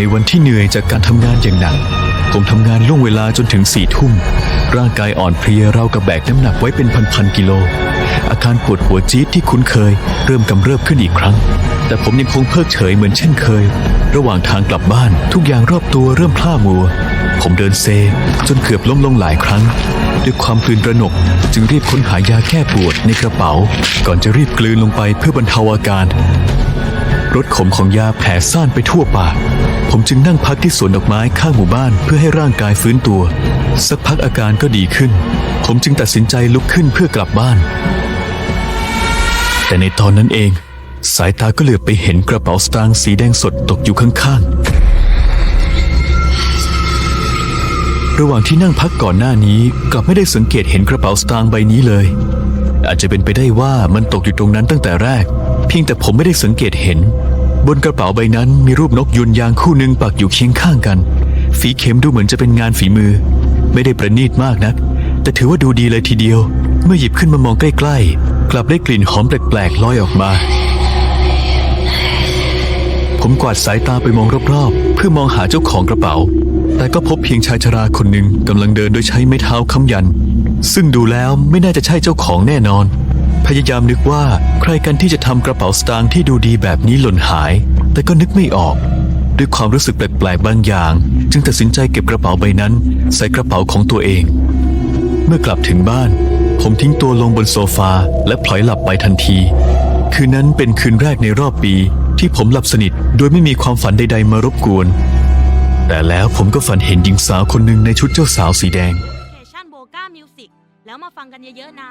ในวันที่เหนื่อยจากการทำงานอย่างหนัก ผมทำงานล่วงเวลาจนถึงสี่ทุ่ม ร่างกายอ่อนเพลียเรากับแบกน้ำหนักไว้เป็นพันๆกิโล อาการปวดหัวจี๊ดที่คุ้นเคย เริ่มกำเริบขึ้นอีกครั้ง แต่ผมยังคงเพิกเฉยเหมือนเช่นเคย ระหว่างทางกลับบ้านทุกอย่างรอบตัวเริ่มพล่ามัว ผมเดินเซ จนเกือบล้มลงหลายครั้ง ด้วยความตื่นตระหนก จึงรีบค้นหายาแก้ปวดในกระเป๋า ก่อนจะรีบกลืนลงไปเพื่อบรรเทาอาการ สขมของยาแผ่ซ่านไปทั่วปาก ผมจึงนั่งพักที่สวนดอกไม้ข้างหมู่บ้านเพื่อให้ร่างกายฟื้นตัว สักพักอาการก็ดีขึ้น ผมจึงตัดสินใจลุกขึ้นเพื่อกลับบ้าน แต่ในตอนนั้นเอง สายตาก็เหลือบไปเห็นกระเป๋าสตางค์สีแดงสดตกอยู่ข้างๆ ระหว่างที่นั่งพักก่อนหน้านี้กลับไม่ได้สังเกตเห็นกระเป๋าสตางค์ใบนี้เลย อาจจะเป็นไปได้ว่ามันตกอยู่ตรงนั้นตั้งแต่แรกเพียงแต่ผมไม่ได้สังเกตเห็น บนกระเป๋าใบนั้นมีรูปนกยุนยางคู่หนึ่งปักอยู่เคียงข้างกัน ฝีเข็มดูเหมือนจะเป็นงานฝีมือ ไม่ได้ประณีตมากนัก แต่ถือว่าดูดีเลยทีเดียว เมื่อหยิบขึ้นมามองใกล้ ๆ กลับได้กลิ่นหอมแปลกๆลอยออกมา ผมกวาดสายตาไปมองรอบๆ เพื่อมองหาเจ้าของกระเป๋า แต่ก็พบเพียงชายชราคนหนึ่งกำลังเดินโดยใช้ไม้เท้าค้ำยัน ซึ่งดูแล้วไม่น่าจะใช่เจ้าของแน่นอน พยายามนึกว่าใครกันที่จะทำกระเป๋าสตางค์ที่ดูดีแบบนี้หล่นหาย แต่ก็นึกไม่ออก ด้วยความรู้สึกแปลกๆบางอย่าง จึงตัดสินใจเก็บกระเป๋าใบนั้น ใส่กระเป๋าของตัวเอง เมื่อกลับถึงบ้าน ผมทิ้งตัวลงบนโซฟาและพลอยหลับไปทันที คืนนั้นเป็นคืนแรกในรอบปี ที่ผมหลับสนิทโดยไม่มีความฝันใด ๆ มารบกวน แต่แล้วผมก็ฝันเห็นหญิงสาวคนหนึ่งในชุดเจ้าสาวสีแดง แล้วมาฟังกันเยอะๆนะ